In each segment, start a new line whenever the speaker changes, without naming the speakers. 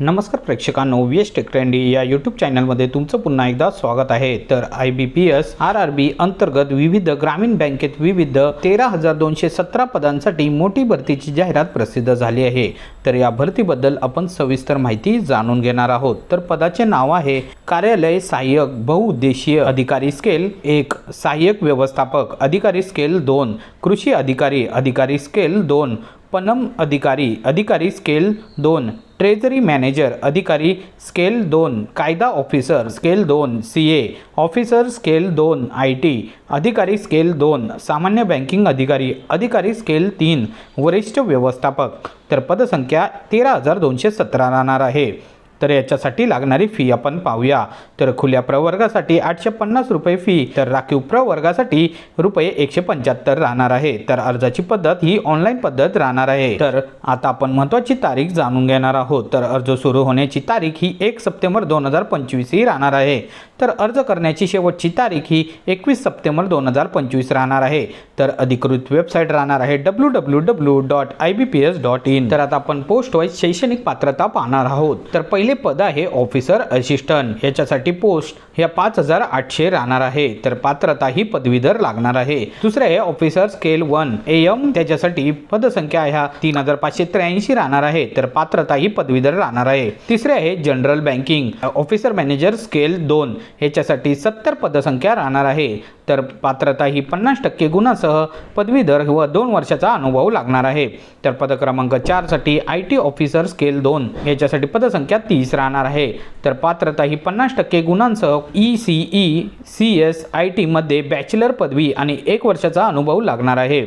नमस्कार प्रेक्षकांनो V S tech या यूट्यूब चॅनलमध्ये तुमचं पुन्हा एकदा स्वागत आहे. तर I B P S R R B अंतर्गत विविध ग्रामीण बँकेत विविध तेरा हजार दोनशे सतरा पदांसाठी मोठी भरतीची जाहिरात प्रसिद्ध झाली आहे. तर या भरतीबद्दल आपण सविस्तर माहिती जाणून घेणार आहोत. तर पदाचे नाव आहे कार्यालय सहाय्यक बहुउद्देशीय अधिकारी स्केल एक सहाय्यक व्यवस्थापक अधिकारी स्केल दोन कृषी अधिकारी अधिकारी स्केल दोन पनम अधिकारी अधिकारी स्केल दोन. ट्रेझरी मॅनेजर अधिकारी स्केल दोन. कायदा ऑफिसर स्केल दोन. C A. ऑफिसर स्केल दोन. I T. अधिकारी स्केल दोन. सामान्य बँकिंग अधिकारी अधिकारी स्केल तीन. वरिष्ठ व्यवस्थापक. तर पदसंख्या तेरा हजार दोनशे सतरा राहणार आहे. तर याच्यासाठी लागणारी फी आपण पाहूया. तर खुल्या प्रवर्गासाठी आठशे पन्नास रुपये फी तर राखीव प्रवर्गासाठी रुपये एकशे पंच्याहत्तर राहणार आहे. तर अर्जाची पद्धत ही ऑनलाईन पद्धत राहणार आहे. तर आता आपण महत्त्वाची तारीख जाणून घेणार आहोत. तर अर्ज सुरू होण्याची तारीख ही एक सप्टेंबर दोन हजार पंचवीस ही राहणार आहे. तर अर्ज करण्याची शेवटची तारीख ही एकवीस सप्टेंबर दोन हजार पंचवीस राहणार आहे. तर अधिकृत वेबसाईट राहणार आहे W W W dot I B P S dot in तर आता आपण पोस्ट वाईज शैक्षणिक पात्रता पाहणार आहोत. तर पहिले पद आहे ऑफिसर असिस्टंट. याच्यासाठी पोस्ट ह्या पाच हजार आठशे राहणार आहे. तर पात्रता ही पदवीधर लागणार आहे. दुसरे आहे officer scale one A M त्याच्यासाठी पदसंख्या ह्या तीन हजार पाचशे त्र्याऐंशी राहणार आहे. तर पात्रता ही पदवीधर राहणार आहे. तिसरे आहे general banking. Officer manager scale दोन ह्याच्यासाठी सत्तर पदसंख्या राहणार आहे. तर पात्रता ही पन्नास टक्के गुणासह पदवीधर व दोन वर्षाचा अनुभव लागणार आहे. तर पदक्रमांक चारसाठी आय टी ऑफिसर स्केल दोन याच्यासाठी पदसंख्या तीस राहणार आहे. तर पात्रता ही पन्नास टक्के गुणांसह E C E C S I टीमध्ये बॅचलर पदवी आणि एक वर्षाचा अनुभव लागणार आहे.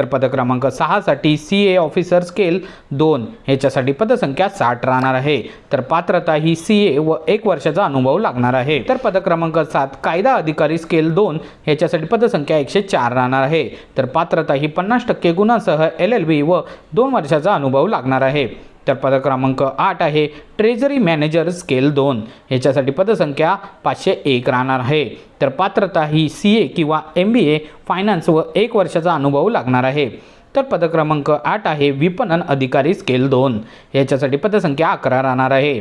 तर पद क्रमांक सहासाठी सी ए ऑफिसर स्केल दोन. ह्याच्यासाठी पदसंख्या साठ राहणार आहे. तर पात्रता ही सी ए व एक वर्षाचा अनुभव लागणार आहे. तर पद क्रमांक सात कायदा अधिकारी स्केल दोन. ह्याच्यासाठी पदसंख्या एकशे चार राहणार आहे. तर पात्रता ही पन्नास टक्के गुणांसह एल एल बी व दोन वर्षाचा अनुभव लागणार आहे. तर पद क्रमांक आठ आहे. ट्रेझरी मॅनेजर स्केल दोन. ह्याच्यासाठी पदसंख्या पाचशे एक राहणार आहे. तर पात्रता ही सी ए किंवा एम बी ए फायनान्स व एक वर्षाचा अनुभव लागणार आहे. तर पदक्रमांक आठ आहे विपणन अधिकारी स्केल दोन. याच्यासाठी पदसंख्या अकरा राहणार आहे.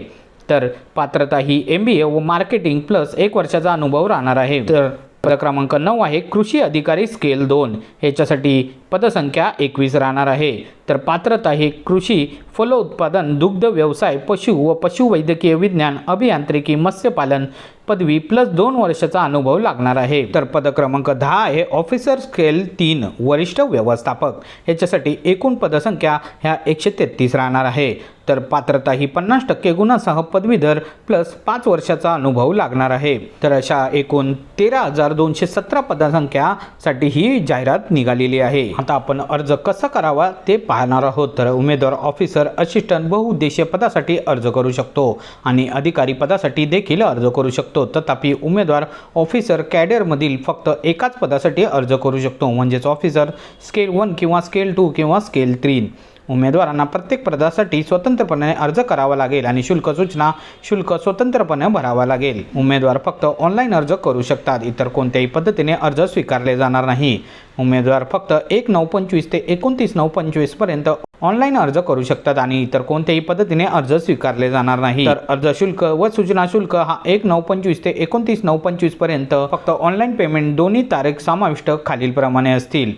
तर पात्रता ही एम बी ए व मार्केटिंग प्लस एक वर्षाचा अनुभव राहणार आहे. तर पद क्रमांक नऊ आहे कृषी अधिकारी स्केल दोन. ह्याच्यासाठी पदसंख्या एकवीस राहणार आहे. तर पात्रता आहे कृषी फलोत्पादन दुग्ध व्यवसाय पशु व पशुवैद्यकीय विज्ञान अभियांत्रिकी मत्स्यपालन पदवी प्लस दोन वर्षाचा अनुभव लागणार आहे. तर पद क्रमांक दहा आहे ऑफिसर स्केल तीन वरिष्ठ व्यवस्थापक. याच्यासाठी एकूण पदसंख्या ह्या एकशे तेहतीस राहणार आहे. तर पात्रता ही पन्नास टक्के गुणासह पदवीधर प्लस पाच वर्षाचा अनुभव लागणार आहे. तर अशा एकूण तेरा हजार दोनशे सतरा पदसंख्यासाठी ही जाहिरात निघालेली आहे. आता आपण अर्ज कसा करावा ते पाहणार आहोत. तर उमेदवार ऑफिसर असिस्टंट बहुउद्देशीय पदासाठी अर्ज करू शकतो आणि अधिकारी पदासाठी देखील अर्ज करू शकतो. तथापि उमेदवार ऑफिसर कॅडरमधील फक्त एकाच पदासाठी अर्ज करू शकतो. म्हणजेच ऑफिसर स्केल वन किंवा स्केल टू किंवा स्केल थ्री उमेदवारांना प्रत्येक पदासाठी स्वतंत्रपणे अर्ज करावा लागेल आणि शुल्क सूचना शुल्क स्वतंत्रपणे भरावा लागेल. उमेदवार फक्त ऑनलाईन अर्ज करू शकतात. इतर कोणत्याही पद्धतीने अर्ज स्वीकारले जाणार नाही. उमेदवार फक्त एक नऊ पंचवीस ते एकोणतीस नऊ पंचवीसपर्यंत ऑनलाईन अर्ज करू शकतात आणि इतर कोणत्याही पद्धतीने अर्ज स्वीकारले जाणार नाही. तर अर्ज शुल्क व सूचना शुल्क हा एक नऊ पंचवीस ते एकोणतीस नऊ पंचवीसपर्यंत फक्त ऑनलाईन पेमेंट दोन्ही तारीख समाविष्ट खालीलप्रमाणे असतील.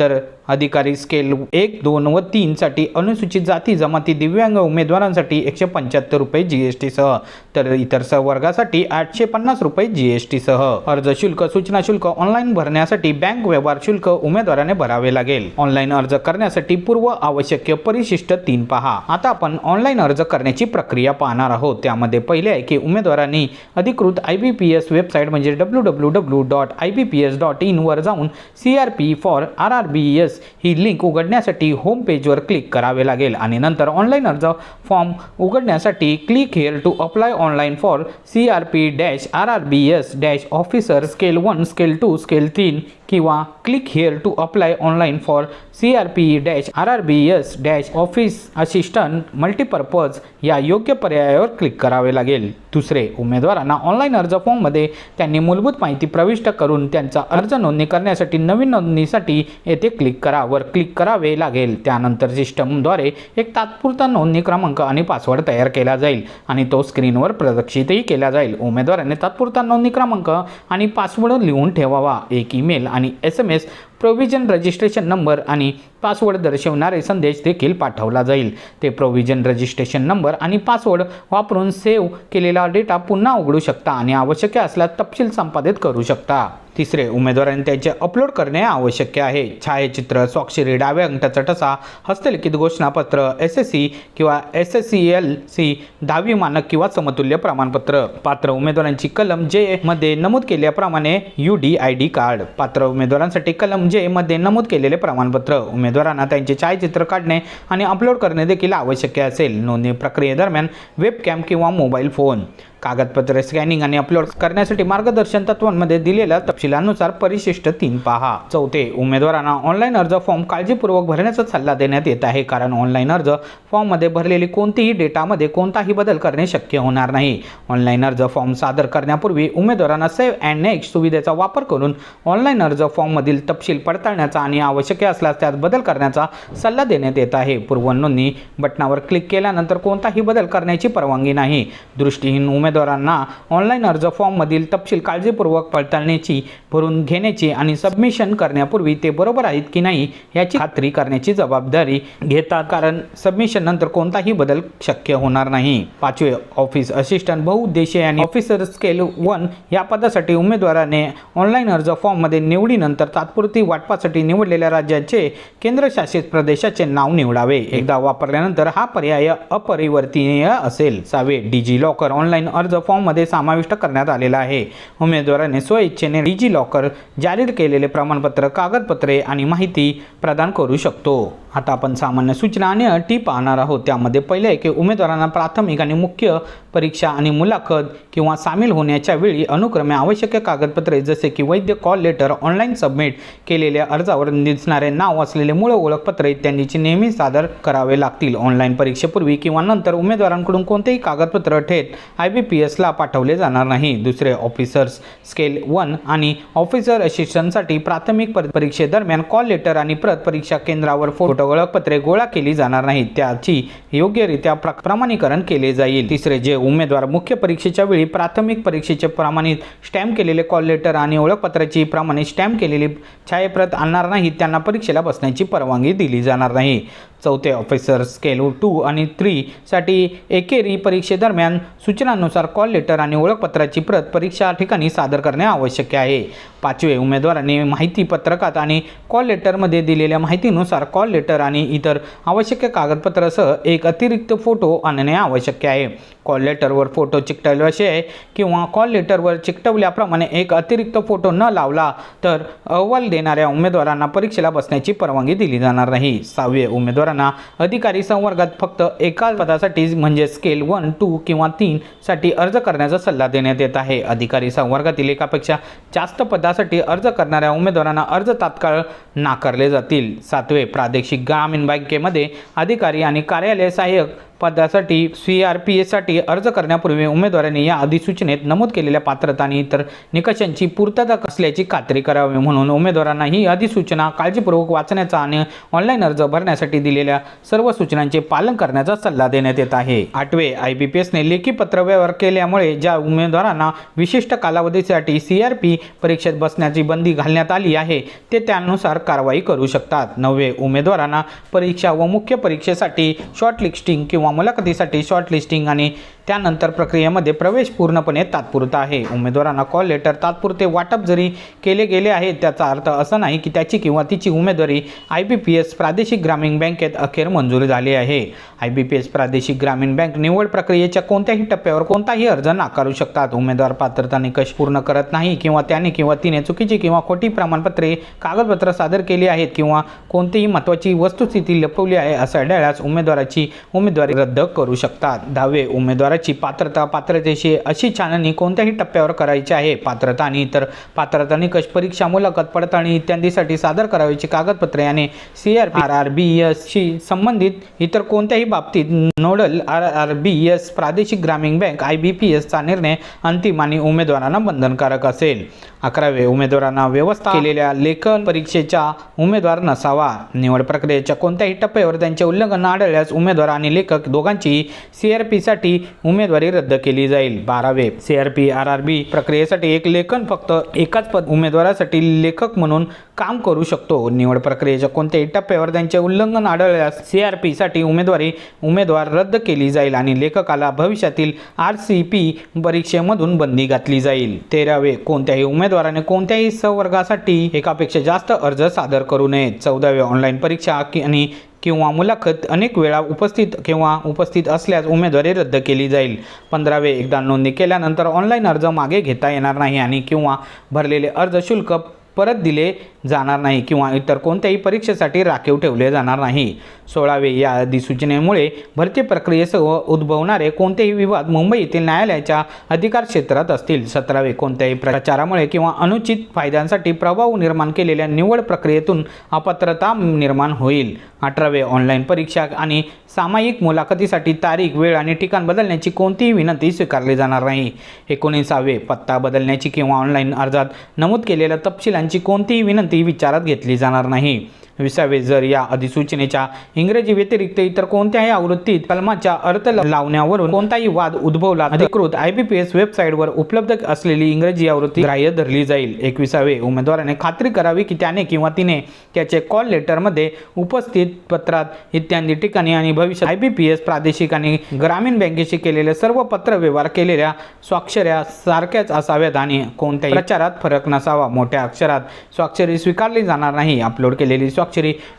तर अधिकारी स्केल एक दोन व तीनसाठी अनुसूचित जाती जमाती दिव्यांग उमेदवारांसाठी एकशे पंच्याहत्तर रुपये जी एस टीसह तर इतर वर्गासाठी आठशे पन्नास रुपये जी एस टीसह अर्ज शुल्क सूचना शुल्क ऑनलाईन भरण्यासाठी बँक व्यवहार शुल्क उमेदवाराने भरावे लागेल. ऑनलाईन अर्ज करण्यासाठी पूर्व आवश्यक परिशिष्ट तीन पहा. आता आपण ऑनलाईन अर्ज करण्याची प्रक्रिया पाहणार आहोत. त्यामध्ये पहिले आहे की उमेदवारांनी अधिकृत I B P S website म्हणजे W W W dot I B P S dot इनवर जाऊन C R P for R R B S he link उघडण्यासाठी होम पेजवर क्लिक करावे लागेल. आणि नंतर ऑनलाईन अर्ज फॉर्म उघडण्यासाठी click here to apply online for C R P dash R R B S dash officer scale one scale two scale तीन किंवा click here to apply online for C R P E dash R R B S dash office assistant multipurpose या योग्य पर्यायावर click करावे लागेल. दुसरे उमेदवारांना online अर्ज फॉर्ममध्ये त्यांनी मूलभूत माहिती प्रविष्ट करून त्यांचा अर्ज नोंदणी करण्यासाठी नवीन नोंदणीसाठी येथे क्लिक करा. वर क्लिक करावे लागेल. त्यानंतर सिस्टमद्वारे एक तात्पुरता नोंदणी क्रमांक आणि पासवर्ड तयार केला जाईल आणि तो स्क्रीनवर प्रदर्शितही केला जाईल. उमेदवाराने तात्पुरता नोंदणी क्रमांक आणि पासवर्ड लिहून ठेवावा. एक ईमेल आणि S M S provision registration number आणि पासवर्ड दर्शवणारे संदेश देखील पाठवला जाईल. ते प्रोव्हिजन रजिस्ट्रेशन नंबर आणि पासवर्ड वापरून सेव्ह केलेला डेटा पुन्हा उघडू शकता आणि आवश्यक असल्यास तपशील संपादित करू शकता. तिसरे उमेदवारांनी त्यांचे अपलोड करणे आवश्यक आहे. छायाचित्र स्वाक्षरी डाव्या अंगठाचा ठसा हस्तलिखित घोषणापत्र एस एस सी किंवा S S C L C दहावी मानक किंवा समतुल्य प्रमाणपत्र. पात्र उमेदवारांची कलम जे मध्ये नमूद केल्याप्रमाणे U D I D card पात्र उमेदवारांसाठी कलम जे मध्ये नमूद केलेले प्रमाणपत्र. उमेदवारांना त्यांचे छायाचित्र काढणे आणि अपलोड करणे देखील आवश्यक असेल. नोंदणी प्रक्रियेदरम्यान वेबकॅम किंवा मोबाईल फोन कागदपत्रे स्कॅनिंग आणि अपलोड करण्यासाठी मार्गदर्शन तत्वांमध्ये दिलेल्या तपशिलानुसार परिशिष्ट तीन पहा. चौथे उमेदवारांना ऑनलाईन अर्ज फॉर्म काळजीपूर्वक भरण्याचा सल्ला देण्यात येत आहे कारण ऑनलाईन अर्ज फॉर्ममध्ये भरलेली कोणतीही डेटामध्ये कोणताही बदल करणे शक्य होणार नाही. ऑनलाईन अर्ज फॉर्म सादर करण्यापूर्वी उमेदवारांना सेव्ह अँड नेक्स्ट सुविधेचा वापर करून ऑनलाईन अर्ज फॉर्ममधील तपशील पडताळण्याचा आणि आवश्यक असल्यास त्यात बदल करण्याचा सल्ला देण्यात येत आहे. पूर्व नोंदणी बटनावर क्लिक केल्यानंतर कोणताही बदल करण्याची परवानगी नाही. दृष्टीहीन उमेदवारांना ऑनलाईन अर्ज फॉर्ममधील तपशील काळजीपूर्वक पडताळण्याची भरून घेण्याची आणि सबमिशन करण्यापूर्वी ते बरोबर आहेत की नाही याची खात्री करण्याची जबाबदारी घेतात. कारण सबमिशन नंतर कोणताही बदल शक्य होणार नाही. पाचवे ऑफिस असिस्टंट बहुउद्देशीय आणि ऑफिसर स्केल वन या पदासाठी उमेदवाराने ऑनलाईन अर्ज फॉर्ममध्ये निवडीनंतर तात्पुरती वाटपासाठी निवडलेल्या राज्याचे केंद्रशासित प्रदेशाचे नाव निवडावे. एकदा वापरल्यानंतर हा पर्याय अपरिवर्तनीय असेल सावे. डिजी लॉकर ऑनलाईन अर्ज फॉर्ममध्ये समाविष्ट करण्यात आलेला आहे. उमेदवाराने स्वइच्छेने डिजी लॉकर लॉकर जारी केलेले प्रमाणपत्र कागदपत्रे आणि माहिती प्रदान करू शकतो. आता आपण सामान्य सूचना आणि अटी पाहणार आहोत. त्यामध्ये पहिले आहे की उमेदवारांना प्राथमिक आणि मुख्य परीक्षा आणि मुलाखत किंवा सामील होण्याच्या वेळी अनुक्रमे आवश्यक कागदपत्रे जसे की वैद्य कॉल लेटर ऑनलाईन सबमिट केलेल्या अर्जावर दिसणारे नाव असलेले मूळ ओळखपत्र इत्यादीची नेहमी सादर करावे लागतील. ऑनलाईन परीक्षेपूर्वी किंवा नंतर उमेदवारांकडून कोणतेही कागदपत्र थेट आय बी पी एसला पाठवले जाणार नाही. दुसरे ऑफिसर्स स्केल वन आणि ऑफिसर असिस्टंटसाठी प्राथमिक परीक्षेदरम्यान कॉल लेटर आणि प्रत परीक्षा केंद्रावर फोटो ओळखपत्रे गोळा केली जाणार नाहीत. त्याची योग्यरित्या प्र प्रमाणीकरण केले जाईल. तिसरे जे उमेदवार मुख्य परीक्षेच्या वेळी प्राथमिक परीक्षेचे प्रमाणित स्टॅम्प केलेले कॉल लेटर आणि ओळखपत्राची प्रमाणित स्टॅम्प केलेली छायाप्रत आणणार नाहीत त्यांना परीक्षेला बसण्याची परवानगी दिली जाणार नाही. चौथे ऑफिसर स्केल टू आणि थ्री साठी एकेरी परीक्षेदरम्यान सूचनांनुसार कॉल लेटर आणि ओळखपत्राची प्रत परीक्षा ठिकाणी सादर करणे आवश्यक आहे. पाचवे उमेदवारांनी माहिती पत्रकात आणि कॉल लेटरमध्ये दिलेल्या माहितीनुसार कॉल लेटर आणि इतर आवश्यक कागदपत्रासह एक अतिरिक्त फोटो आणणे आवश्यक आहे. कॉल लेटरवर फोटो चिकटवल्याशिवाय किंवा कॉल लेटरवर चिकटवल्याप्रमाणे एक अतिरिक्त फोटो न लावला तर अहवाल देणाऱ्या उमेदवारांना परीक्षेला बसण्याची परवानगी दिली जाणार नाही. सहावे उमेदवारांना अधिकारी संवर्गात फक्त एका पदासाठी म्हणजे स्केल वन टू किंवा तीन साठी अर्ज करण्याचा सल्ला देण्यात येत आहे. अधिकारी संवर्गातील एकापेक्षा जास्त पदासाठी अर्ज करणाऱ्या उमेदवारांना अर्ज तात्काळ नाकारले जातील. सातवे प्रादेशिक ग्रामीण बँकेमध्ये अधिकारी आणि कार्यालय सहाय्यक पदासाठी सी आर पी एससाठी अर्ज करण्यापूर्वी उमेदवारांनी या अधिसूचनेत नमूद केलेल्या पात्रता आणि इतर निकषांची पूर्तता असल्याची खात्री करावी म्हणून उमेदवारांना ही अधिसूचना काळजीपूर्वक वाचण्याचा आणि ऑनलाईन अर्ज भरण्यासाठी दिलेल्या सर्व सूचनांचे पालन करण्याचा सल्ला देण्यात येत आहे. आठवे आय बी पी एसने लेखी पत्रव्यवहार केल्यामुळे ज्या उमेदवारांना विशिष्ट कालावधीसाठी सी आर पी परीक्षेत बसण्याची बंदी घालण्यात आली आहे ते त्यानुसार कारवाई करू शकतात. नववे उमेदवारांना परीक्षा व मुख्य परीक्षेसाठी शॉर्ट लिस्टिंग किंवा मुलाखतीसाठी शॉर्ट लिस्टिंग आणि त्यानंतर प्रक्रियेमध्ये प्रवेश पूर्णपणे तात्पुरता आहे. उमेदवारांना कॉल लेटर तात्पुरते वाटप जरी केले गेले आहे त्याचा अर्थ असा नाही की त्याची किंवा तिची उमेदवारी आय बी पी एस प्रादेशिक ग्रामीण बँकेत अखेर मंजूर झाली आहे. आय बी पी एस प्रादेशिक ग्रामीण बँक निवड प्रक्रियेच्या कोणत्याही टप्प्यावर कोणताही अर्ज नाकारू शकतात. उमेदवार पात्रता निकष पूर्ण करत नाही किंवा त्याने किंवा तिने चुकीची किंवा खोटी प्रमाणपत्रे कागदपत्र सादर केली आहेत किंवा कोणतीही महत्त्वाची वस्तुस्थिती लपवली आहे असं आढळल्यास उमेदवाराची उमेदवारी रद्द करू शकतात. दहावे उमेदवार उमेदवाराची पात्रता पात्रतेशी अशी छाननी कोणत्याही टप्प्यावर करायची आहे. पात्रता आणि इतर पात्रता निकष परीक्षा मुलाखत पडताळणी इत्यादीसाठी सादर करावयाची कागदपत्रे आणि C R R R B एसशी संबंधित इतर कोणत्याही बाबतीत nodal R R B S प्रादेशिक ग्रामीण बँक आय बी पी एसचा निर्णय अंतिम आणि उमेदवारांना बंधनकारक असेल. अकरावे उमेदवारांना व्यवस्था केलेल्या लेखन परीक्षेचा उमेदवार नसावा. निवड प्रक्रियेच्या कोणत्याही टप्प्यावर त्यांचे उल्लंघन आढळल्यास उमेदवार आणि लेखक दोघांची सी आर पीसाठी उमेदवारी रद्द केली जाईल. बारावे C R P R R B प्रक्रियेसाठी एक लेखन फक्त एकाच पद उमेदवारासाठी लेखक म्हणून काम करू शकतो. निवड प्रक्रियेच्या कोणत्याही टप्प्यावर त्यांचे उल्लंघन आढळल्यास सी आर पीसाठी उमेदवारी उमेदवार रद्द केली जाईल आणि लेखकाला भविष्यातील आर सी पी परीक्षेमधून बंदी घातली जाईल. तेरावे कोणत्याही उमेदवाराने कोणत्याही संवर्गासाठी एकापेक्षा जास्त अर्ज सादर करू नयेत. चौदावे ऑनलाईन परीक्षा आणि किंवा मुलाखत अनेक वेळा उपस्थित किंवा उपस्थित असल्यास उमेदवारी रद्द केली जाईल. पंधरावे एकदा नोंदणी केल्यानंतर ऑनलाईन अर्ज मागे घेता येणार नाही आणि किंवा भरलेले अर्ज शुल्क परत दिले जाणार नाही किंवा इतर कोणत्याही परीक्षेसाठी राखीव ठेवले जाणार नाही. सोळावे या अधिसूचनेमुळे भरती प्रक्रियेसह उद्भवणारे कोणतेही विवाद मुंबई येथील न्यायालयाच्या अधिकार क्षेत्रात असतील. सतरावे कोणत्याही प्रचारामुळे किंवा अनुचित फायद्यांसाठी प्रभाव निर्माण केलेल्या निवड प्रक्रियेतून अपात्रता निर्माण होईल. अठरावे ऑनलाईन परीक्षा आणि सामायिक मुलाखतीसाठी तारीख वेळ आणि ठिकाण बदलण्याची कोणतीही विनंती स्वीकारली जाणार नाही. एकोणीसावे पत्ता बदलण्याची किंवा ऑनलाईन अर्जात नमूद केलेल्या तपशिलांची कोणतीही विनंती विचारात घेतली जाणार नाही. विसावे. जर या अधिसूचनेच्या इंग्रजी व्यतिरिक्त इतर कोणत्याही आवृत्तीत कलमाच्या अर्थ लावण्यावरून कोणताही वाद उद्भवला अधिकृत आय बी पी एस वेबसाईटवर उपलब्ध असलेली इंग्रजी आवृत्ती ग्राह्य धरली जाईल. एकविसावे. उमेदवाराने खात्री करावी की त्याने किंवा तिने त्याचे कॉल लेटरमध्ये उपस्थित पत्रात इत्यादी ठिकाणी आणि भविष्यात आय बी पी एस प्रादेशिक आणि ग्रामीण बँकेशी केलेले सर्व पत्र व्यवहार केलेल्या स्वाक्षऱ्या सारख्याच असाव्यात आणि कोणत्याही प्रचारात फरक नसावा. मोठ्या अक्षरात स्वाक्षरी स्वीकारली जाणार नाही. अपलोड केलेली स्वाक्षरी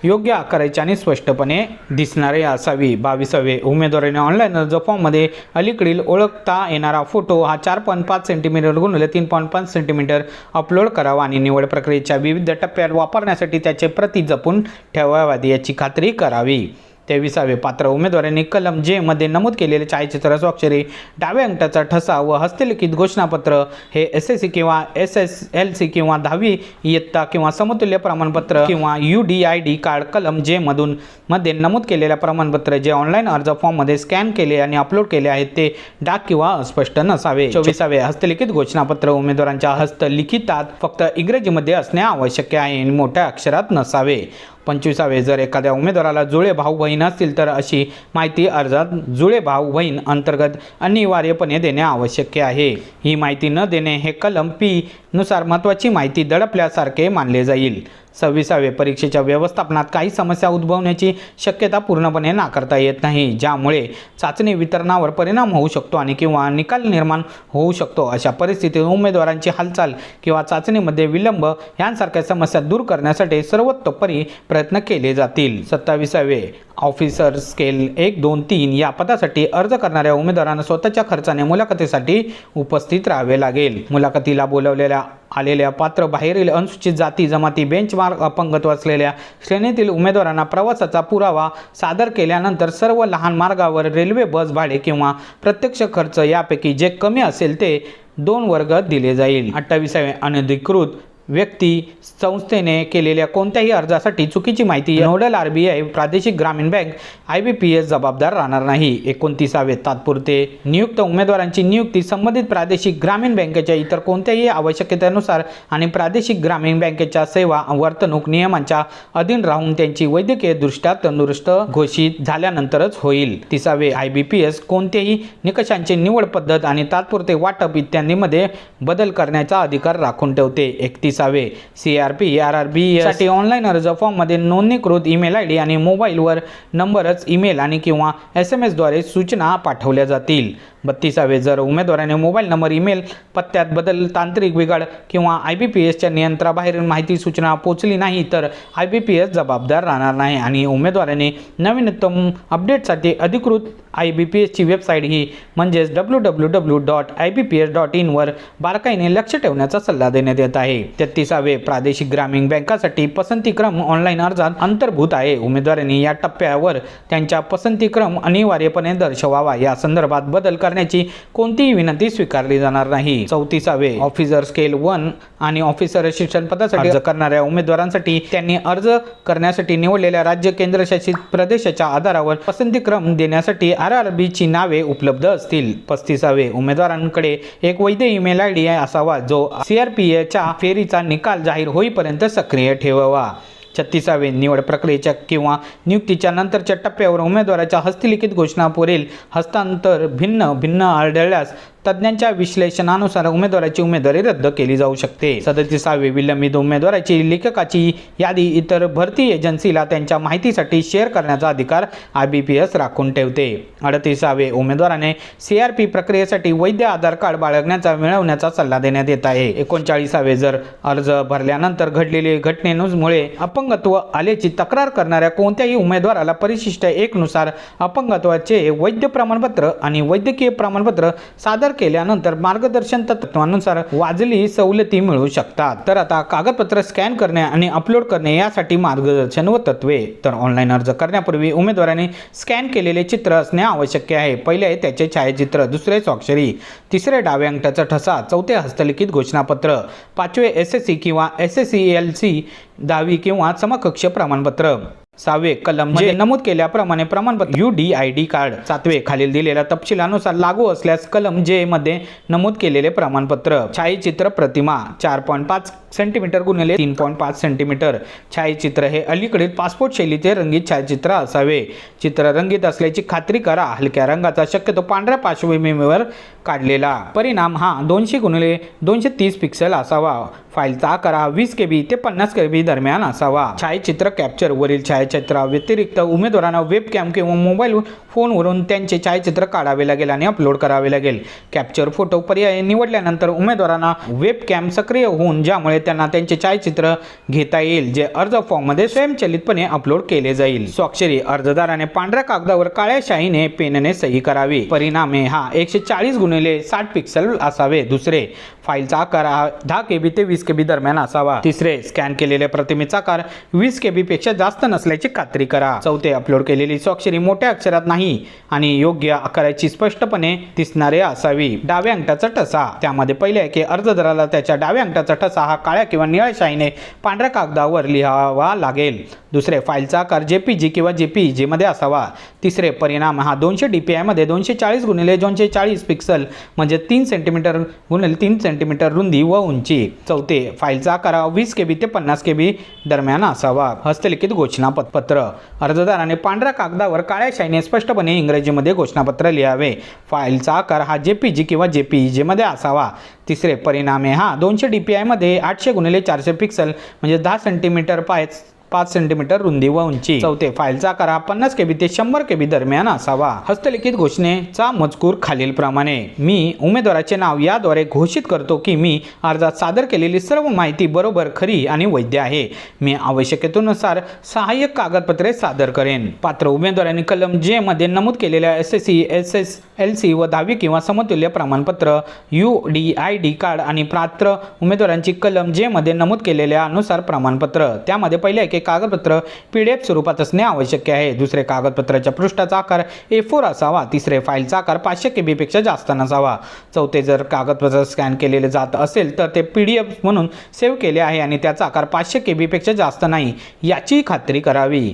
योग्य आकाराची आणि स्पष्टपणे दिसणारी असावी. बावीसावे उमेदवाराने ऑनलाईन अर्ज फॉर्ममध्ये अलीकडील ओळखता येणारा फोटो हा चार पॉईंट पाच सेंटीमीटर गुणले तीन पॉईंट पाच सेंटीमीटर अपलोड करावा आणि निवड प्रक्रियेच्या विविध टप्प्यात वापरण्यासाठी त्याचे प्रती जपून ठेवाव्यात याची खात्री करावी. तेविसावे पात्र उमेदवारांनी कलम जे मध्ये नमूद केलेले छायाचित्र स्वाक्षरी डाव्या अंगठाचा ठसा व हस्तलिखित घोषणापत्र हे एस एस सी किंवा एस एस एल सी किंवा दहावी इयत्ता किंवा समतुल्य प्रमाणपत्र किंवा U D I D card कलम जे मधून मध्ये नमूद केलेल्या प्रमाणपत्र जे ऑनलाईन अर्ज फॉर्ममध्ये स्कॅन केले आणि अपलोड केले आहेत ते डाक किंवा अस्पष्ट नसावे. चोवीसावे हस्तलिखित घोषणापत्र उमेदवारांच्या हस्तलिखितात फक्त इंग्रजीमध्ये असणे आवश्यक आहे आणि मोठ्या अक्षरात नसावे. पंचवीसावे जर एखाद्या उमेदवाराला जुळे भाऊ बहीण असतील तर अशी माहिती अर्जात जुळे भाऊ बहीण अंतर्गत अनिवार्यपणे देणे आवश्यक आहे. ही माहिती न देणे हे कलम पी नुसार महत्त्वाची माहिती दडपल्यासारखे मानले जाईल. सव्वीसावे परीक्षेच्या व्यवस्थापनात काही समस्या उद्भवण्याची शक्यता पूर्णपणे नाकारता येत नाही. ज्यामुळे चाचणी वितरणावर परिणाम होऊ शकतो आणि किंवा निकाल निर्माण होऊ शकतो. अशा परिस्थितीत उमेदवारांची हालचाल किंवा चाचणीमध्ये विलंब यांसारख्या समस्या दूर करण्यासाठी सर्वतोपरी प्रयत्न केले जातील. सत्तावीसावे ऑफिसर स्केल एक दोन तीन या पदासाठी अर्ज करणाऱ्या उमेदवारांना स्वतःच्या खर्चाने मुलाखतीसाठी उपस्थित राहावे लागेल. मुलाखतीला बोलवलेल्या आलेल्या पात्र बाहेरील अनुसूचित जाती जमाती बेंचमार्क अपंगत्व असलेल्या श्रेणीतील उमेदवारांना प्रवासाचा पुरावा सादर केल्यानंतर सर्व लहान मार्गावर रेल्वे बस भाडे किंवा प्रत्यक्ष खर्च यापैकी जे कमी असेल ते दोन वर्ग दिले जाईल. अठ्ठावीसावे अनधिकृत व्यक्ती संस्थेने केलेल्या कोणत्याही अर्जासाठी चुकीची माहिती नोडल आर बी आय प्रादेशिक ग्रामीण bank I B P S जबाबदार राहणार नाही. एकोणतीसावे तात्पुरते नियुक्त उमेदवारांची नियुक्ती संबंधित प्रादेशिक ग्रामीण बँकेच्या इतर कोणत्याही आवश्यकतेनुसार आणि प्रादेशिक ग्रामीण बँकेच्या सेवा वर्तणूक नियमांच्या अधीन राहून त्यांची वैद्यकीय दृष्ट्या तंदुरुस्त घोषित झाल्यानंतरच होईल. तिसावे आय बी पी एस कोणतेही निकषांची निवड पद्धत आणि तात्पुरते वाटप इत्यादीमध्ये बदल करण्याचा अधिकार राखून ठेवते. एकतीस एकतीसावे C R P R R B साठी ऑनलाईन अर्ज फॉर्ममध्ये नोंदणीकृत ईमेल आय डी आणि मोबाईलवर नंबरच ईमेल आणि किंवा एस एम एसद्वारे सूचना पाठवल्या जातील. बत्तीसावे. जर उमेदवाराने मोबाईल नंबर ईमेल पत्त्यात बदल तांत्रिक बिघाड किंवा आय बी पी एसच्या नियंत्रणाबाहेरील माहिती सूचना पोचली नाही तर आय बी पी एस जबाबदार राहणार नाही आणि उमेदवाराने नवीनतम अपडेटसाठी अधिकृत आय बी पी एसची वेबसाईट ही म्हणजेच W W W dot I B P S dot इनवर बारकाईने लक्ष ठेवण्याचा सल्ला देण्यात येत आहे. तेहतीसावे. प्रादेशिक ग्रामीण बँकासाठी पसंतीक्रम ऑनलाईन अर्जात अंतर्भूत आहे. उमेदवारांनी या टप्प्यावर त्यांच्या पसंतीक्रम अनिवार्यपणे दर्शवावा. या संदर्भात बदल कर करण्याची कोणतीही विनंती स्वीकारली जाणार नाही. चौतीसावे ऑफिसर स्केल वन आणि ऑफिसर शिक्षण पदासाठी अर्ज करणाऱ्या उमेदवारांसाठी त्यांनी अर्ज करण्यासाठी निवडलेल्या राज्य केंद्रशासित प्रदेशाच्या आधारावर पसंतीक्रम देण्यासाठी आर आर बीची नावे उपलब्ध असतील. पस्तीसावे उमेदवारांकडे एक वैध ईमेल आय डी असावा जो सी आर पी एच्या फेरीचा निकाल जाहीर होईपर्यंत सक्रिय ठेवावा. छत्तीसावे निवड प्रक्रियेच्या किंवा नियुक्तीच्या नंतरच्या टप्प्यावर उमेदवाराच्या हस्तलिखित घोषणापुरील हस्तांतर भिन्न भिन्न आढळल्यास तज्ज्ञांच्या विश्लेषणानुसार उमेदवाराची उमेदवारी रद्द केली जाऊ शकते. सदतीसावे विलंबित उमेदवाराची लेखकाची यादी इतर भरती एजन्सीला त्यांच्या माहितीसाठी शेअर करण्याचा अधिकार आय बी पी एस राखून ठेवते. अडतीसावे उमेदवाराने सी आर पी प्रक्रियेसाठी वैध आधार कार्ड बाळगण्याचा मिळवण्याचा सल्ला देण्यात येत आहे. एकोणचाळीसावे जर अर्ज भरल्यानंतर घडलेले घटनेमुळे अपंगत्व आल्याची तक्रार करणाऱ्या कोणत्याही उमेदवाराला परिशिष्ट एकनुसार अपंगत्वाचे वैद्य प्रमाणपत्र आणि वैद्यकीय प्रमाणपत्र सादर केल्यानंतर मार्गदर्शन तत्वानुसार वाजली सवलती मिळू शकतात. तर आता कागदपत्र स्कॅन करणे आणि अपलोड करणे यासाठी मार्गदर्शन व तत्वे. तर ऑनलाईन अर्ज करण्यापूर्वी उमेदवाराने स्कॅन केलेले चित्र असणे आवश्यक आहे. पहिले त्याचे छायाचित्र दुसरे स्वाक्षरी तिसरे डाव्या अंगठ्याचा ठसा चौथे हस्तलिखित घोषणापत्र पाचवे एस एस सी किंवा S S C L C दहावी किंवा समकक्ष प्रमाणपत्र. सहावे कलम जे नमूद केल्याप्रमाणे प्रमाणपत्र. U D I D card सातवे खालील दिलेल्या तपशिलानुसार लागू असल्यास कलम जे मध्ये नमूद केलेले प्रमाणपत्र. छायाचित्र प्रतिमा चार पॉईंट पाच सेंटीमीटर गुणिले तीन पॉईंट पाच सेंटीमीटर. छायाचित्र हे अलीकडील पासपोर्ट शैलीचे रंगीत छायाचित्र असावे. चित्र रंगीत असल्याची खात्री करा. हलक्या रंगाचा शक्यतो पांढऱ्या पार्श्वभूमीवर काढलेला परिणाम हा दोनशे गुणिले दोनशे तीस पिक्सेल असावा. फाईलचा आकार हा वीस के बी ते पन्नास के बी दरम्यान असावा. छायाचित्र कॅप्चर वरील छायाचित्रा व्यतिरिक्त उमेदवारांना वेबकॅम किंवा मोबाईल फोनवरून त्यांचे छायाचित्र काढावे लागेल आणि अपलोड करावे लागेल. कॅप्चर फोटो पर्याय निवडल्यानंतर उमेदवारांना वेब कॅम सक्रिय होऊन ज्यामुळे त्यांना त्यांचे छायाचित्र घेता येईल जे अर्ज फॉर्ममध्ये स्वयंचलितपणे अपलोड केले जाईल. स्वाक्षरी अर्जदाराने पांढऱ्या कागदावर काळ्या शाईने पेनने सही करावी. परिणामे हा एकशे चाळीस गुणिले साठ पिक्सल असावे. दुसरे फाईलचा आकार हा दहा के बी ते वीस के बी दरम्यान असावा. तिसरे स्कॅन केलेल्या प्रतिमेचा आकार वीस के बी पेक्षा जास्त नसल्याची खात्री करा. चौथे अपलोड केलेली स्वाक्षरी मोठ्या अक्षरात नाही आणि योग्य आकाराची स्पष्टपणे दिसणारे असावी. डाव्या अंगठाचा ठसा. त्यामध्ये पहिले आहे की अर्जदाराला त्याच्या डाव्या अंगठाचा ठसा हा काळ्या किंवा निळ्या शाईने पांढऱ्या कागदावर लिहावा लागेल. दुसरे फाईलचा आकार जे पी जी किंवा जे पी जीमध्ये असावा. तिसरे परिणाम हा दोनशे डी पी आयमध्ये दोनशे चाळीस गुणिले दोनशे चाळीस पिक्सल म्हणजे तीन सेंटीमीटर गुणिले तीन सेंटीमीटर रुंदी व उंची. चौथे फाईलचा आकार हा वीस के बी ते पन्नास के बी दरम्यान असावा. हस्तलिखित घोषणापत्र. अर्जदाराने पांढऱ्या कागदावर काळ्या शाईने स्पष्टपणे इंग्रजीमध्ये घोषणापत्र लिहावे. फाईलचा आकार हा जे पी जी किंवा जे पी जीमध्ये असावा. तिसरे परिणाम आहे. हां दोनशे डी पी आयमध्ये आठशे गुणिले चारशे पिक्सल म्हणजे दहा सेंटीमीटर पायच. पाच सेंटीमीटर रुंदी व उंची. चौथे फाईलचा आकार हा पन्नास केबी ते शंभर केबी दरम्यान असावा. हस्तलिखित घोषणेचा मजकूर खालीलप्रमाणे. मी उमेदवाराचे नाव याद्वारे घोषित करतो की मी अर्जात सादर केलेली सर्व माहिती बरोबर खरी आणि वैध आहे. मी आवश्यकतेनुसार सहाय्यक कागदपत्रे सादर करेन. पात्र उमेदवारांनी कलम जे मध्ये नमूद केलेल्या S S C S S L C व दहावी किंवा समतुल्य प्रमाणपत्र U D I D card आणि पात्र उमेदवारांची कलम जे मध्ये नमूद केलेल्या अनुसार प्रमाणपत्र. त्यामध्ये पहिले एक कागदपत्र पी डी एफ स्वरूपात असणे आवश्यक आहे. दुसरे कागदपत्राच्या पृष्ठाचा आकार ए फोर असावा. तिसरे फाईलचा आकार पाचशे के बीपेक्षा जास्त नसावा. चौथे जर कागदपत्र स्कॅन केलेले जात असेल तर ते पी डी एफ म्हणून सेव्ह केले आहे आणि त्याचा आकार पाचशे के बीपेक्षा जास्त नाही. याची खात्री करावी.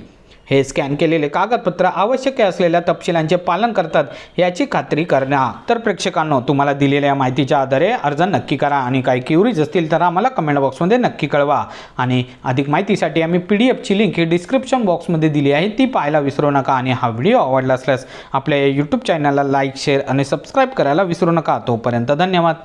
हे स्कॅन केलेले कागदपत्र आवश्यक असलेल्या तपशिलांचे पालन करतात याची खात्री करण्या. तर प्रेक्षकांनो तुम्हाला दिलेल्या माहितीच्या आधारे अर्ज नक्की करा आणि काही क्युरीज असतील तर आम्हाला कमेंट बॉक्समध्ये नक्की कळवा. आणि अधिक माहितीसाठी आम्ही पी डी एफची लिंक ही डिस्क्रिप्शन बॉक्समध्ये दिली आहे ती पाहायला विसरू नका आणि हा व्हिडिओ आवडला असल्यास आपल्या यूट्यूब चॅनलला लाईक शेअर आणि सबस्क्राईब करायला विसरू नका. तोपर्यंत धन्यवाद.